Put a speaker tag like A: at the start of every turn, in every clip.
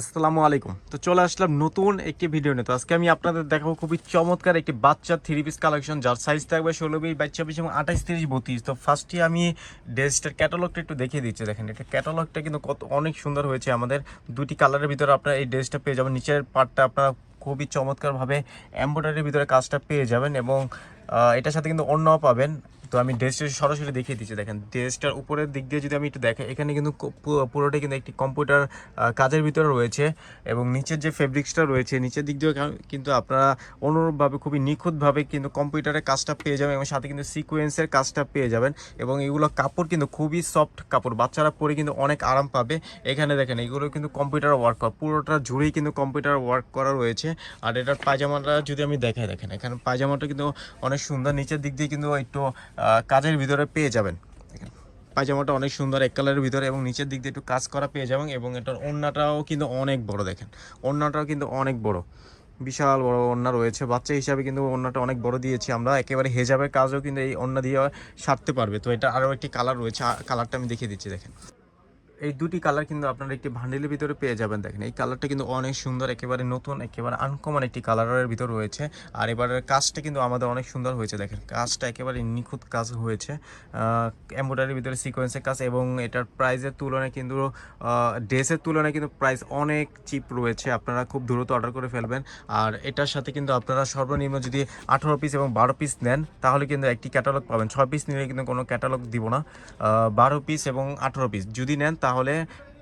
A: আসসালামু আলাইকুম। তো চলে আসলাম নতুন একটি ভিডিও নিয়ে। তো আজকে আমি আপনাদের দেখাবো খুবই চমৎকার একটি বাচ্চার থ্রি পিস কালেকশন যার সাইজ থাকবে ষোলো বিশ বাইশ চব্বিশ এবং আঠাইশ তিরিশ বত্রিশ। তো ফার্স্টে আমি ড্রেসটার ক্যাটালগটা একটু দেখিয়ে দিচ্ছি। দেখেন, এটা ক্যাটালগটা কিন্তু কত অনেক সুন্দর হয়েছে আমাদের। দুটি কালারের ভিতরে আপনারা এই ড্রেসটা পেয়ে যাবেন। নিচের পার্টটা আপনারা খুবই চমৎকারভাবে এমব্রয়ডারির ভিতরে কাজটা পেয়ে যাবেন এবং এটার সাথে কিন্তু অন্যও পাবেন। তো আমি ড্রেসটা সরাসরি দেখিয়ে দিচ্ছি। দেখেন ড্রেসটার উপরের দিক দিয়ে যদি আমি একটু দেখাই, এখানে কিন্তু পুরোটা কিন্তু একটি কম্পিউটার কাজের ভিতরে রয়েছে এবং নিচের যে ফেব্রিক্সটা রয়েছে, নিচের দিক দিয়েও কা- কিন্তু আপনারা অনুরূপভাবে খুবই নিখুঁতভাবে কিন্তু কম্পিউটারের কাজটা পেয়ে যাবেন এবং সাথে কিন্তু সিকোয়েন্সের কাজটা পেয়ে যাবেন এবং এগুলো কাপড় কিন্তু খুবই সফট কাপড়। বাচ্চারা পরে কিন্তু অনেক আরাম পাবে। এখানে দেখেন, এগুলো কিন্তু কম্পিউটার ওয়ার্ক করা, পুরোটা জুড়েই কিন্তু কম্পিউটার ওয়ার্ক করা রয়েছে। আর এটার পায়জামাটা যদি আমি দেখাই, দেখেন, এখানে পায়জামাটা কিন্তু অনেক সুন্দর। নিচের দিক দিয়ে কিন্তু একটু কাজের ভিতরে পেয়ে যাবেন। পায়জামাটা অনেক সুন্দর এক কালারের ভিতরে এবং নিচের দিক দিয়ে একটু কাজ করা পেয়ে যাবেন এবং এটার ওড়নাটাও কিন্তু অনেক বড় দেখেন। ওড়নাটাও কিন্তু অনেক বড়। বিশাল বড় ওড়না রয়েছে। বাচ্চা হিসাবে কিন্তু ওড়নাটা অনেক বড় দিয়েছি আমরা। একেবারে হেজাবের কাজও কিন্তু এই ওড়না দিয়ে সারতে পারবে। তো এটা আরও একটি কালার রয়েছে। কালারটা আমি দেখিয়ে দিচ্ছি, দেখেন। এই দুটি কালার কিন্তু আপনারা একটি ভান্ডেলের ভিতরে পেয়ে যাবেন। দেখেন, এই কালারটা কিন্তু অনেক সুন্দর, একেবারে নতুন, একেবারে আনকমন একটি কালারের ভিতর রয়েছে। আর এবারের কাজটা কিন্তু আমাদের অনেক সুন্দর হয়েছে। দেখেন, কাজটা একেবারে নিখুঁত কাজ হয়েছে। এমব্রয়ডারির ভিতরে সিকোয়েন্সের কাজ এবং এটার প্রাইসের তুলনায় কিন্তু ড্রেসের তুলনায় কিন্তু প্রাইস অনেক চিপ রয়েছে। আপনারা খুব দ্রুত অর্ডার করে ফেলবেন। আর এটার সাথে কিন্তু আপনারা সর্বনিম্ন যদি আঠারো পিস এবং বারো পিস নেন, তাহলে কিন্তু একটি ক্যাটালগ পাবেন। ছয় পিস নিলে কিন্তু কোনো ক্যাটালগ দিব না। বারো পিস এবং আঠারো পিস যদি নেন, তাহলে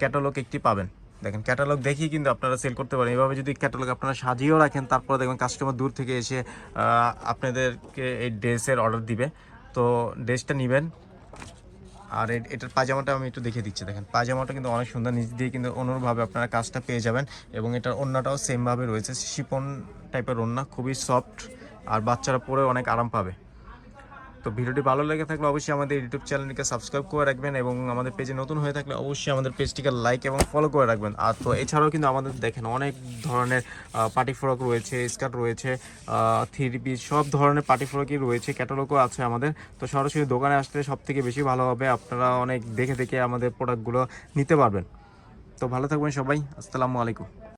A: ক্যাটালগ একটি পাবেন। দেখেন ক্যাটালগ দেখিয়ে কিন্তু আপনারা সেল করতে পারেন। এভাবে যদি ক্যাটালগ আপনারা সাজিয়েও রাখেন, তারপরে দেখবেন কাস্টমার দূর থেকে এসে আপনাদেরকে এই ড্রেসের অর্ডার দিবে। তো ড্রেসটা নেবেন। আর এটার পাজামাটা আমি একটু দেখিয়ে দিচ্ছি। দেখেন পাজামাটা কিন্তু অনেক সুন্দর। নিচ দিয়ে কিন্তু অনুরূপভাবে আপনারা কাজটা পেয়ে যাবেন এবং এটার ওড়নাটাও সেমভাবে রয়েছে। শিপন টাইপের ওড়না, খুবই সফট আর বাচ্চারা পরে অনেক আরাম পাবে। তো ভিডিওটি ভালো লেগে থাকলে অবশ্যই আমাদের ইউটিউব চ্যানেলটিকে সাবস্ক্রাইব করে রাখবেন এবং আমাদের পেজে নতুন হয়ে থাকলে অবশ্যই আমাদের পেজটিকে লাইক এবং ফলো করে রাখবেন। আর তো এছাড়াও কিন্তু আমাদের দেখেন অনেক ধরনের পার্টি ফ্রক রয়েছে স্কার্ট রয়েছে থ্রি পিস সব ধরনের পার্টি ফ্রকই রয়েছে ক্যাটালগও আছে আমাদের। তো সরাসরি দোকানে আসলে সব থেকে বেশি ভালো হবে, আপনারা অনেক দেখে দেখে আমাদের প্রোডাক্টগুলো নিতে পারবেন। তো ভালো থাকবেন সবাই, আসসালামু আলাইকুম।